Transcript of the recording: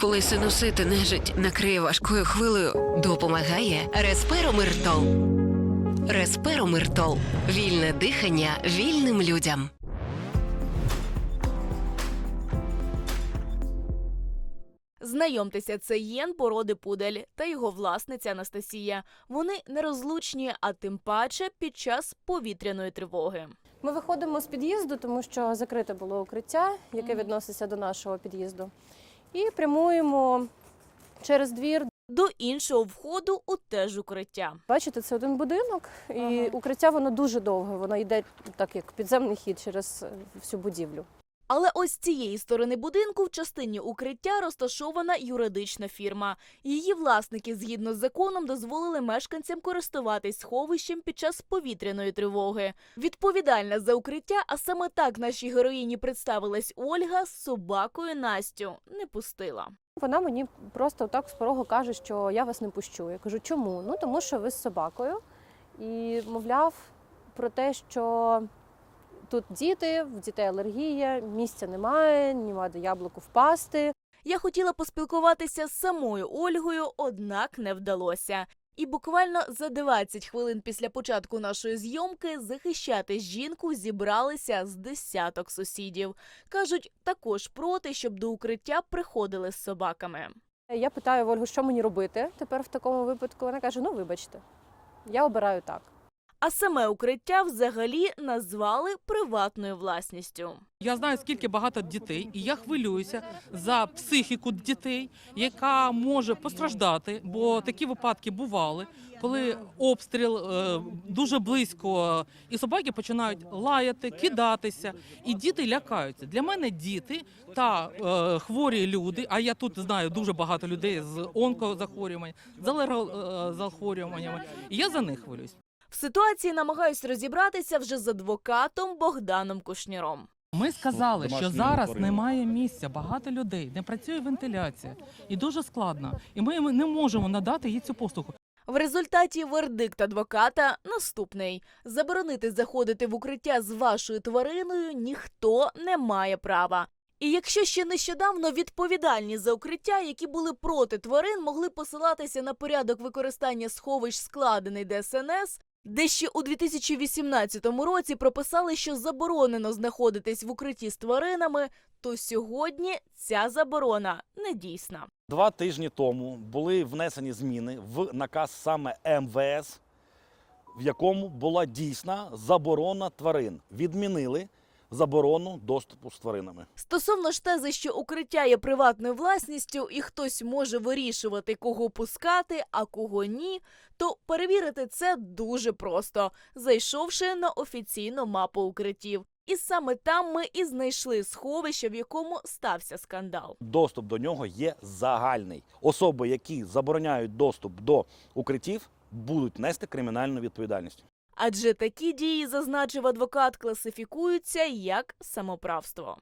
Коли синусити нежить накриє важкою хвилею, Допомагає Респиромиртол. Респиромиртол. Вільне дихання вільним людям. Знайомтеся, це Єн породи пудель та його власниця Анастасія. Вони нерозлучні, а тим паче під час повітряної тривоги. Ми виходимо з під'їзду, тому що закрите було укриття, яке відноситься до нашого під'їзду, і прямуємо через двір. До іншого входу у теж укриття. Бачите, це один будинок, і Ага. укриття воно дуже довге. Воно йде так, як підземний хід через е, всю будівлю. Але ось з цієї сторони будинку в частині укриття розташована юридична фірма. Її власники, згідно з законом, дозволили мешканцям користуватись сховищем під час повітряної тривоги. Відповідальна за укриття, а саме так нашій героїні представилась Ольга з собакою Настю. Не пустила. Вона мені просто так з порогу каже, що я вас не пущу. Я кажу, чому? Ну тому що ви з собакою. І мовляв про те, що тут діти, в дітей алергія, місця немає, нема де яблуку впасти. Я хотіла поспілкуватися з самою Ольгою, однак не вдалося. І буквально за 20 хвилин після початку нашої зйомки захищати жінку зібралися з десяток сусідів. Кажуть, також проти, щоб до укриття приходили з собаками. Я питаю Ольгу, що мені робити тепер в такому випадку. Вона каже: ну вибачте, я обираю так. А саме укриття взагалі назвали приватною власністю. Я знаю, скільки багато дітей, і я хвилююся за психіку дітей, яка може постраждати, бо такі випадки бували, коли обстріл е, дуже близько, і собаки починають лаяти, кидатися, і діти лякаються. Для мене діти та е, хворі люди. А я тут знаю дуже багато людей з онкозахворювань, з алергозахворюваннями, і я за них хвилююсь. В ситуації намагаюсь розібратися вже з адвокатом Богданом Кушніром. Ми сказали, що зараз немає місця, багато людей, не працює вентиляція і дуже складно. І ми не можемо надати їй цю послугу. В результаті вердикт адвоката наступний: заборонити заходити в укриття з вашою твариною ніхто не має права. І якщо ще нещодавно відповідальні за укриття, які були проти тварин, могли посилатися на порядок використання сховищ складений ДСНС, де ще у 2018 році прописали, що заборонено знаходитись в укритті з тваринами, то сьогодні ця заборона не дійсна. Два тижні тому були внесені зміни в наказ саме МВС, в якому була дійсна заборона тварин. Відмінили заборону доступу з тваринами. Стосовно ж тези, що укриття є приватною власністю і хтось може вирішувати, кого пускати, а кого ні, то перевірити це дуже просто, зайшовши на офіційну мапу укриттів. І саме там ми і знайшли сховище, в якому стався скандал. Доступ до нього є загальний. Особи, які забороняють доступ до укриттів, будуть нести кримінальну відповідальність. Адже такі дії, зазначив адвокат, класифікуються як самоправство.